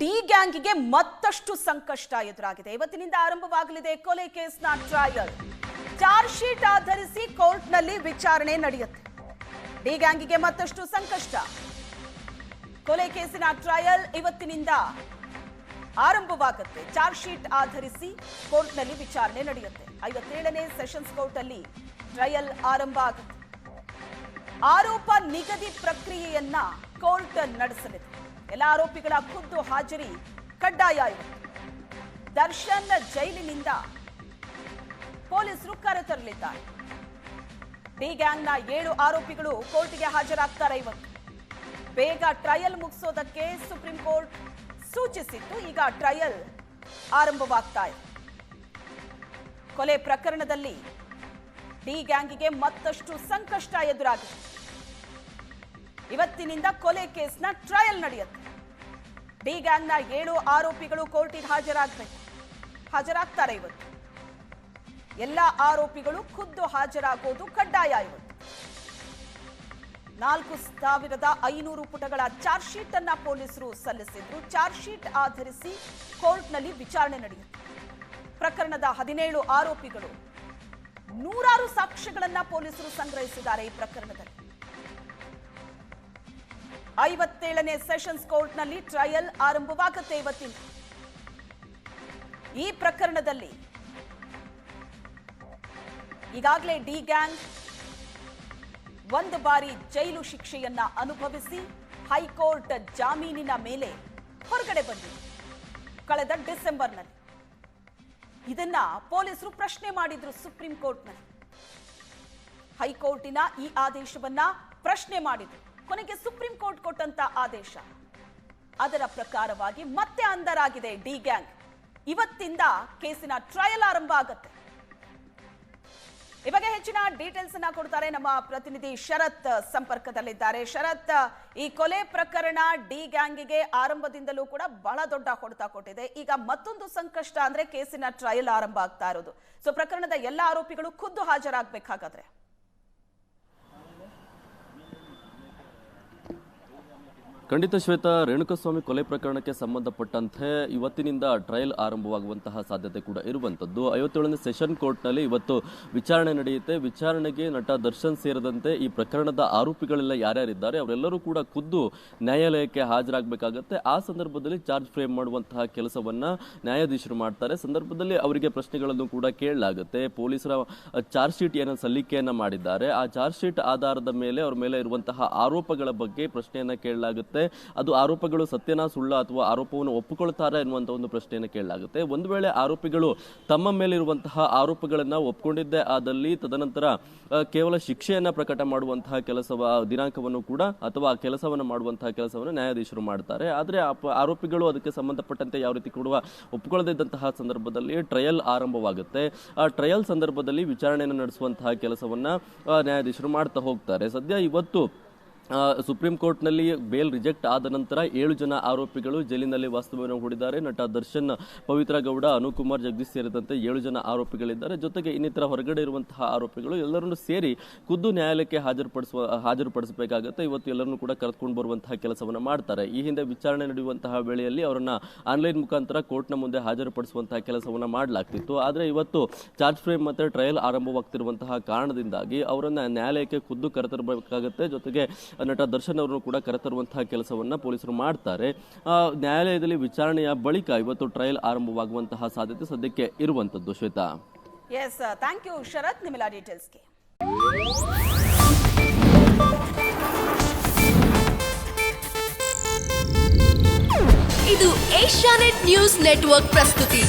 D ಗ್ಯಾಂಗ್ಗೆ ಮತ್ತಷ್ಟು ಸಂಕಷ್ಟ ಎದುರಾಗಿದೆ. ಇವತ್ತಿನಿಂದ ಆರಂಭವಾಗಲಿದೆ ಕೊಲೆ ಕೇಸ್ನ ಟ್ರಯಲ್ ಚಾರ್ಜ್ ಶೀಟ್ ಆಧರಿಸಿ ಕೋರ್ಟ್ನಲ್ಲಿ ವಿಚಾರಣೆ ನಡೆಯುತ್ತೆ. ಡಿ ಗ್ಯಾಂಗಿಗೆ ಮತ್ತಷ್ಟು ಸಂಕಷ್ಟ. ಕೊಲೆ ಕೇಸಿನ ಟ್ರಯಲ್ ಇವತ್ತಿನಿಂದ ಆರಂಭವಾಗುತ್ತೆ. ಚಾರ್ಜ್ ಶೀಟ್ ಆಧರಿಸಿ ಕೋರ್ಟ್ನಲ್ಲಿ ವಿಚಾರಣೆ ನಡೆಯುತ್ತೆ. ಐವತ್ತೇಳನೇ ಸೆಷನ್ಸ್ ಕೋರ್ಟ್ ಅಲ್ಲಿ ಟ್ರಯಲ್ ಆರಂಭ ಆಗುತ್ತೆ. ಆರೋಪ ನಿಗದಿ ಪ್ರಕ್ರಿಯೆಯನ್ನ ಕೋರ್ಟ್ ನಡೆಸಲಿದೆ. ಎಲ್ಲ ಆರೋಪಿಗಳ ಖುದ್ದು ಹಾಜರಿ ಕಡ್ಡಾಯ ದರ್ಶನ್ ಜೈಲಿನಿಂದ ಪೊಲೀಸರು ಕರೆತರಲಿದ್ದಾರೆ. ಡಿ ಗ್ಯಾಂಗ್ನ ಏಳು ಆರೋಪಿಗಳು ಕೋರ್ಟ್ಗೆ ಹಾಜರಾಗ್ತಾರೆ ಇವತ್ತು. ಬೇಗ ಟ್ರಯಲ್ ಮುಗಿಸೋದಕ್ಕೆ ಸುಪ್ರೀಂ ಕೋರ್ಟ್ ಸೂಚಿಸಿತ್ತು, ಈಗ ಟ್ರಯಲ್ ಆರಂಭವಾಗ್ತಾ ಇದೆ. ಕೊಲೆ ಪ್ರಕರಣದಲ್ಲಿ ಡಿ ಗ್ಯಾಂಗ್ಗೆ ಮತ್ತಷ್ಟು ಸಂಕಷ್ಟ ಎದುರಾಗಿದೆ. ಇವತ್ತಿನಿಂದ ಕೊಲೆ ಕೇಸ್ನ ಟ್ರಯಲ್ ನಡೆಯುತ್ತೆ. ಡಿ ಗ್ಯಾಂಗ್ನ ಏಳು ಆರೋಪಿಗಳು ಕೋರ್ಟಿಗೆ ಹಾಜರಾಗಬೇಕು. ಹಾಜರಾಗ್ತಾರೆ ಇವತ್ತು. ಎಲ್ಲ ಆರೋಪಿಗಳು ಖುದ್ದು ಹಾಜರಾಗೋದು ಕಡ್ಡಾಯ ಇವತ್ತು. ನಾಲ್ಕು ಸಾವಿರದ ಐನೂರು ಪುಟಗಳ ಚಾರ್ಜ್ ಶೀಟ್ ಅನ್ನ ಪೊಲೀಸರು ಸಲ್ಲಿಸಿದ್ರು. ಚಾರ್ಜ್ ಶೀಟ್ ಆಧರಿಸಿ ಕೋರ್ಟ್ನಲ್ಲಿ ವಿಚಾರಣೆ ನಡೆಯಿತು ಪ್ರಕರಣದ ಹದಿನೇಳು ಆರೋಪಿಗಳು ನೂರಾರು ಸಾಕ್ಷ್ಯಗಳನ್ನ ಪೊಲೀಸರು ಸಂಗ್ರಹಿಸಿದ್ದಾರೆ ಈ ಪ್ರಕರಣದಲ್ಲಿ. ಐವತ್ತೇಳನೇ ಸೆಷನ್ಸ್ ಕೋರ್ಟ್ನಲ್ಲಿ ಟ್ರಯಲ್ ಆರಂಭವಾಗುತ್ತೆ ಇವತ್ತಿನ ಈ ಪ್ರಕರಣದಲ್ಲಿ ಈಗಾಗಲೇ ಡಿ ಗ್ಯಾಂಗ್ ಒಂದು ಬಾರಿ ಜೈಲು ಶಿಕ್ಷೆಯನ್ನ ಅನುಭವಿಸಿ ಹೈಕೋರ್ಟ್ ಜಾಮೀನಿನ ಮೇಲೆ ಹೊರಗಡೆ ಬಂದಿದೆ. ಕಳೆದ ಡಿಸೆಂಬರ್ನಲ್ಲಿ. ಇದನ್ನ ಪೊಲೀಸರು ಪ್ರಶ್ನೆ ಮಾಡಿದ್ರು ಸುಪ್ರೀಂ ಕೋರ್ಟ್ನಲ್ಲಿ. ಹೈಕೋರ್ಟಿನ ಈ ಆದೇಶವನ್ನ ಪ್ರಶ್ನೆ ಮಾಡಿದ್ರು. ಕೊನೆಗೆ ಸುಪ್ರೀಂ ಕೋರ್ಟ್ ಕೊಟ್ಟಂತ ಆದೇಶ. ಅದರ ಪ್ರಕಾರವಾಗಿ ಮತ್ತೆ ಅಂದರಾಗಿದೆ ಡಿ ಗ್ಯಾಂಗ್. ಇವತ್ತಿಂದ ಕೇಸಿನ ಟ್ರಯಲ್ ಆರಂಭ ಆಗುತ್ತೆ. ಬಗ್ಗೆ ಹೆಚ್ಚಿನ ಡೀಟೇಲ್ಸ್ ಅನ್ನ ಕೊಡ್ತಾರೆ ನಮ್ಮ ಪ್ರತಿನಿಧಿ ಶರತ್ ಸಂಪರ್ಕದಲ್ಲಿದ್ದಾರೆ. ಶರತ್, ಈ ಕೊಲೆ ಪ್ರಕರಣ ಡಿ ಗ್ಯಾಂಗಿಗೆ ಆರಂಭದಿಂದಲೂ ಕೂಡ ಬಹಳ ದೊಡ್ಡ ಹೊಡೆತ ಕೊಟ್ಟಿದೆ. ಈಗ ಮತ್ತೊಂದು ಸಂಕಷ್ಟ ಅಂದ್ರೆ ಕೇಸಿನ ಟ್ರಯಲ್ ಆರಂಭ ಆಗ್ತಾ ಇರೋದು. ಸೊ ಪ್ರಕರಣದ ಎಲ್ಲ ಆರೋಪಿಗಳು ಖುದ್ದು ಹಾಜರಾಗಬೇಕಾಗಾದ್ರೆ. ಖಂಡಿತ ಶ್ವೇತಾ, ರೇಣುಕಸ್ವಾಮಿ ಕೊಲೆ ಪ್ರಕರಣಕ್ಕೆ ಸಂಬಂಧಪಟ್ಟಂತೆ ಇವತ್ತಿನಿಂದ ಟ್ರಯಲ್ ಆರಂಭವಾಗುವಂತಹ ಸಾಧ್ಯತೆ ಕೂಡ ಇರುವಂಥದ್ದು. ಐವತ್ತೇಳನೇ ಸೆಷನ್ ಕೋರ್ಟ್ನಲ್ಲಿ ಇವತ್ತು ವಿಚಾರಣೆ ನಡೆಯುತ್ತೆ. ವಿಚಾರಣೆಗೆ ನಟ ದರ್ಶನ್ ಸೇರಿದಂತೆ ಈ ಪ್ರಕರಣದ ಆರೋಪಿಗಳೆಲ್ಲ ಯಾರ್ಯಾರಿದ್ದಾರೆ, ಅವರೆಲ್ಲರೂ ಕೂಡ ಖುದ್ದು ನ್ಯಾಯಾಲಯಕ್ಕೆ ಹಾಜರಾಗಬೇಕಾಗತ್ತೆ. ಆ ಸಂದರ್ಭದಲ್ಲಿ ಚಾರ್ಜ್ ಫ್ರೇಮ್ ಮಾಡುವಂತಹ ಕೆಲಸವನ್ನು ನ್ಯಾಯಾಧೀಶರು ಮಾಡ್ತಾರೆ. ಸಂದರ್ಭದಲ್ಲಿ ಅವರಿಗೆ ಪ್ರಶ್ನೆಗಳನ್ನು ಕೂಡ ಕೇಳಲಾಗುತ್ತೆ. ಪೊಲೀಸರ ಚಾರ್ಜ್ ಶೀಟ್ ಏನೋ ಸಲ್ಲಿಕೆಯನ್ನು ಮಾಡಿದ್ದಾರೆ. ಆ ಚಾರ್ಜ್ ಶೀಟ್ ಆಧಾರದ ಮೇಲೆ ಅವರ ಮೇಲೆ ಇರುವಂತಹ ಆರೋಪಗಳ ಬಗ್ಗೆ ಪ್ರಶ್ನೆಯನ್ನು ಕೇಳಲಾಗುತ್ತೆ. ಅದು ಆರೋಪಗಳು ಸತ್ಯನಾ ಸುಳ್ಳ ಅಥವಾ ಆರೋಪವನ್ನು ಒಪ್ಪಿಕೊಳ್ತಾರಾ ಎನ್ನುವಂಥ ಒಂದು ಪ್ರಶ್ನೆಯನ್ನು ಕೇಳಲಾಗುತ್ತೆ. ಒಂದು ವೇಳೆ ಆರೋಪಿಗಳು ತಮ್ಮ ಮೇಲಿರುವಂತಹ ಆರೋಪಗಳನ್ನು ಒಪ್ಕೊಂಡಿದ್ದೇ ಆದಲ್ಲಿ ತದನಂತರ ಕೇವಲ ಶಿಕ್ಷೆಯನ್ನು ಪ್ರಕಟ ಮಾಡುವಂತಹ ಕೆಲಸವ, ದಿನಾಂಕವನ್ನು ಕೂಡ ಅಥವಾ ಕೆಲಸವನ್ನು ಮಾಡುವಂತಹ ಕೆಲಸವನ್ನು ನ್ಯಾಯಾಧೀಶರು ಮಾಡ್ತಾರೆ. ಆದರೆ ಆರೋಪಿಗಳು ಅದಕ್ಕೆ ಸಂಬಂಧಪಟ್ಟಂತೆ ಯಾವ ರೀತಿ ಕೊಡುವ ಒಪ್ಪಿಕೊಳ್ಳದಿದ್ದಂತಹ ಸಂದರ್ಭದಲ್ಲಿ ಟ್ರಯಲ್ ಆರಂಭವಾಗುತ್ತೆ. ಆ ಟ್ರಯಲ್ ಸಂದರ್ಭದಲ್ಲಿ ವಿಚಾರಣೆಯನ್ನು ನಡೆಸುವಂತಹ ಕೆಲಸವನ್ನ ನ್ಯಾಯಾಧೀಶರು ಮಾಡ್ತಾ ಹೋಗ್ತಾರೆ. ಸದ್ಯ ಇವತ್ತು ಸುಪ್ರೀಂ ಕೋರ್ಟ್ನಲ್ಲಿ ಬೇಲ್ ರಿಜೆಕ್ಟ್ ಆದ ನಂತರ ಏಳು ಜನ ಆರೋಪಿಗಳು ಜೈಲಿನಲ್ಲಿ ವಾಸ್ತವ್ಯವನ್ನು ಹೂಡಿದ್ದಾರೆ. ನಟ ದರ್ಶನ್, ಪವಿತ್ರ ಗೌಡ, ಅನುಕುಮಾರ್, ಜಗದೀಶ್ ಸೇರಿದಂತೆ ಏಳು ಜನ ಆರೋಪಿಗಳಿದ್ದಾರೆ. ಜೊತೆಗೆ ಇನ್ನಿತರ ಹೊರಗಡೆ ಇರುವಂತಹ ಆರೋಪಿಗಳು ಎಲ್ಲರನ್ನು ಸೇರಿ ಖುದ್ದು ನ್ಯಾಯಾಲಯಕ್ಕೆ ಹಾಜರುಪಡಿಸುವ, ಹಾಜರುಪಡಿಸಬೇಕಾಗುತ್ತೆ. ಇವತ್ತು ಎಲ್ಲರನ್ನು ಕೂಡ ಕರೆದುಕೊಂಡು ಬರುವಂತಹ ಕೆಲಸವನ್ನು ಮಾಡ್ತಾರೆ. ಈ ಹಿಂದೆ ವಿಚಾರಣೆ ನಡೆಯುವಂತಹ ವೇಳೆಯಲ್ಲಿ ಅವರನ್ನ ಆನ್ಲೈನ್ ಮುಖಾಂತರ ಕೋರ್ಟ್ನ ಮುಂದೆ ಹಾಜರುಪಡಿಸುವಂತಹ ಕೆಲಸವನ್ನು ಮಾಡಲಾಗ್ತಿತ್ತು. ಆದರೆ ಇವತ್ತು ಚಾರ್ಜ್ ಫ್ರೇಮ್ ಮತ್ತು ಟ್ರಯಲ್ ಆರಂಭವಾಗ್ತಿರುವಂತಹ ಕಾರಣದಿಂದಾಗಿ ಅವರನ್ನು ನ್ಯಾಯಾಲಯಕ್ಕೆ ಖುದ್ದು ಕರೆತರಬೇಕಾಗುತ್ತೆ. ಜೊತೆಗೆ ನಟ ದರ್ಶನ್ ಅವರನ್ನು ಕೂಡ ಕರೆತರುವಂತಹ ಕೆಲಸವನ್ನು ಪೊಲೀಸರು ಮಾಡ್ತಾರೆ. ನ್ಯಾಯಾಲಯದಲ್ಲಿ ವಿಚಾರಣೆಯ ಬಳಿಕ ಇವತ್ತು ಟ್ರಯಲ್ ಆರಂಭವಾಗುವಂತಹ ಸಾಧ್ಯತೆ ಸದ್ಯಕ್ಕೆ ಇರುವಂತದ್ದು Shweta. Yes thank you Sharath ನಿಮ್ಮೆಲ್ಲ ಡೀಟೇಲ್ಸ್ಗೆ ಇದು ಏಷ್ಯಾನೆಟ್ ನ್ಯೂಸ್ ನೆಟ್ವರ್ಕ್ ಪ್ರಸ್ತುತಿ.